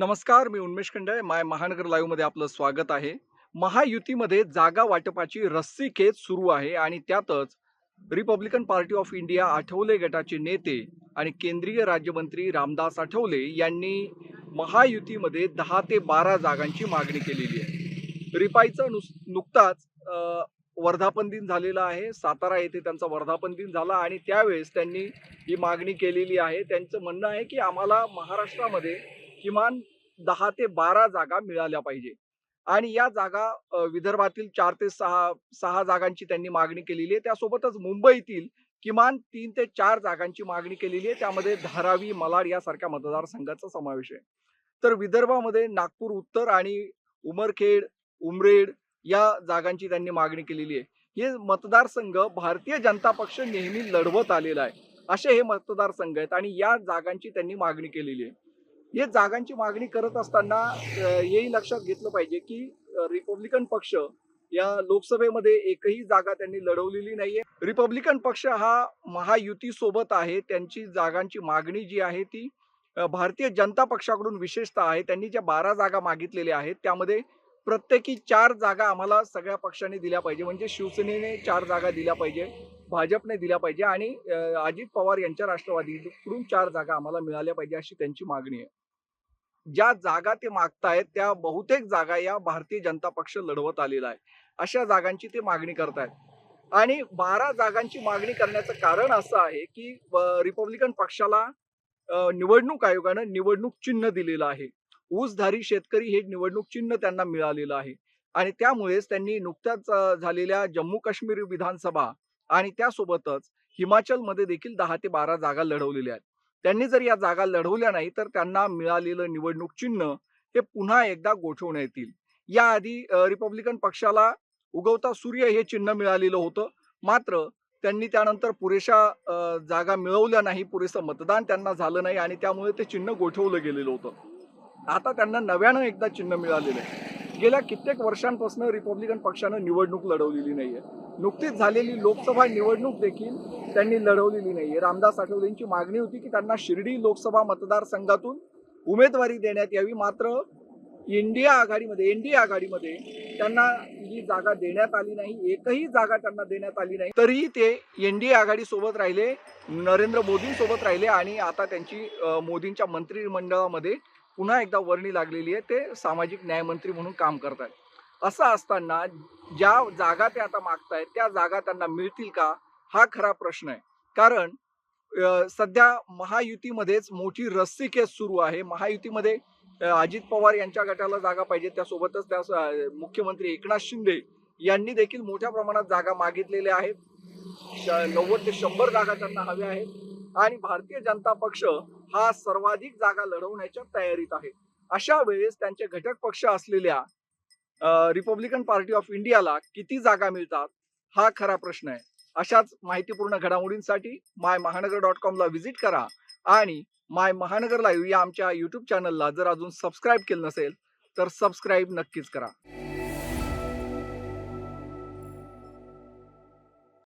नमस्कार मी उन्मेश खंडे माय महानगर लाईव्हमध्ये आपलं स्वागत आहे. महायुतीमध्ये जागा वाटपाची रस्सी खेच सुरू आहे आणि त्यातच Republican Party of India Athawale गटाचे नेते आणि केंद्रीय राज्यमंत्री रामदास आठवले यांनी महायुतीमध्ये दहा ते बारा जागांची मागणी केलेली आहे. रिपाईचं नुस नुकताच वर्धापन दिन झालेला आहे. सातारा येथे त्यांचा वर्धापन दिन झाला आणि त्यावेळेस त्यांनी ही मागणी केलेली आहे. त्यांचं म्हणणं आहे की आम्हाला महाराष्ट्रामध्ये किमान दहा ते बारा जागा मिळाल्या पाहिजे. आणि या जागा विदर्भातील चार ते सहा सहा जागांची त्यांनी मागणी केलेली आहे. त्यासोबतच मुंबईतील किमान तीन ते चार जागांची मागणी केलेली आहे. त्यामध्ये धारावी मलाड यासारख्या मतदारसंघाचा समावेश आहे. तर विदर्भामध्ये नागपूर उत्तर आणि उमरखेड उमरेड या जागांची त्यांनी मागणी केलेली आहे. हे मतदारसंघ भारतीय जनता पक्ष नेहमी लढवत आलेला आहे. असे हे मतदारसंघ आहेत आणि या जागांची त्यांनी मागणी केलेली आहे. हे जागांची मागणी करत असताना हेही लक्षात घेतलं पाहिजे की रिपब्लिकन पक्ष या लोकसभेमध्ये एकही जागा त्यांनी लढवलेली नाहीये. रिपब्लिकन पक्ष हा महायुती सोबत आहे. त्यांची जागांची मागणी जी आहे ती भारतीय जनता पक्षाकडून विशेषतः आहे. त्यांनी ज्या बारा जागा मागितलेल्या आहेत त्यामध्ये प्रत्येकी चार जागा आम्हाला सगळ्या पक्षांनी दिल्या पाहिजे. म्हणजे शिवसेनेने चार जागा दिल्या पाहिजे भाजपने दिल्या पाहिजे आणि अजित पवार यांच्या राष्ट्रवादीकडून चार जागा आम्हाला मिळाल्या पाहिजे अशी त्यांची मागणी आहे. ज्या जागा ते मागतायत त्या बहुतेक जागा या भारतीय जनता पक्ष लढवत आलेला आहे. अशा जागांची ते मागणी करतायत. आणि बारा जागांची मागणी करण्याचं कारण असं आहे की रिपब्लिकन पक्षाला निवडणूक आयोगानं निवडणूक चिन्ह दिलेलं आहे. ऊसधारी शेतकरी हे निवडणूक चिन्ह त्यांना मिळालेलं आहे. आणि त्यामुळेच त्यांनी नुकत्याच झालेल्या जम्मू काश्मीर विधानसभा आणि त्यासोबतच हिमाचलमध्ये देखील दहा ते बारा जागा लढवलेल्या आहेत. त्यांनी जर या जागा लढवल्या नाही तर त्यांना मिळालेलं निवडणूक चिन्ह हे पुन्हा एकदा गोठवण्यात येतील. याआधी रिपब्लिकन पक्षाला उगवता सूर्य हे चिन्ह मिळालेलं होतं. मात्र त्यांनी त्यानंतर पुरेशा जागा मिळवल्या नाही पुरेसं मतदान त्यांना झालं नाही आणि त्यामुळे ते चिन्ह गोठवलं गेलेलं होतं. आता त्यांना नव्यानं एकदा चिन्ह मिळालेलं आहे. गेल्या कित्येक वर्षांपासून रिपब्लिकन पक्षानं निवडणूक लढवलेली नाहीये. नुकतीच झालेली लोकसभा निवडणूक देखील त्यांनी लढवलेली नाहीये. रामदास आठवलेंची मागणी होती की त्यांना शिर्डी लोकसभा मतदारसंघातून उमेदवारी देण्यात यावी. मात्र इंडिया आघाडीमध्ये एनडीए आघाडीमध्ये त्यांना ही जागा देण्यात आली नाही. एकही जागा त्यांना देण्यात आली नाही. तरीही ते एनडीए आघाडी सोबत राहिले नरेंद्र मोदींसोबत राहिले आणि आता त्यांची मोदींच्या मंत्रिमंडळामध्ये पुन्हा एकदा वर्णी लागलेली आहे. ते सामाजिक न्यायमंत्री म्हणून काम करतायत असं असताना ज्या जागा ते आता मागतायत त्या जागा त्यांना मिळतील का? हा खरा प्रश्न आहे. कारण सध्या महायुतीमध्येच मोठी रस्सी केस सुरू आहे. महायुतीमध्ये अजित पवार यांच्या गटाला जागा पाहिजे. त्यासोबतच त्या मुख्यमंत्री एकनाथ शिंदे यांनी देखील मोठ्या प्रमाणात जागा मागितलेल्या आहेत. नव्वद ते शंभर जागा त्यांना हव्या आहेत. आणि भारतीय जनता पक्ष हा सर्वाधिक जागा लढवण्याच्या तयारीत आहे. अशा वेळेस त्यांचे घटक पक्ष असलेल्या रिपब्लिकन पार्टी ऑफ इंडियाला किती जागा मिळतात हा खरा प्रश्न आहे. अशाच माहितीपूर्ण घडामोडींसाठी माय महानगर डॉट कॉमला व्हिजिट करा आणि माय महानगर लाईव्ह या आमच्या यूट्यूब चॅनलला जर अजून सबस्क्राईब केलं नसेल तर सबस्क्राईब नक्कीच करा.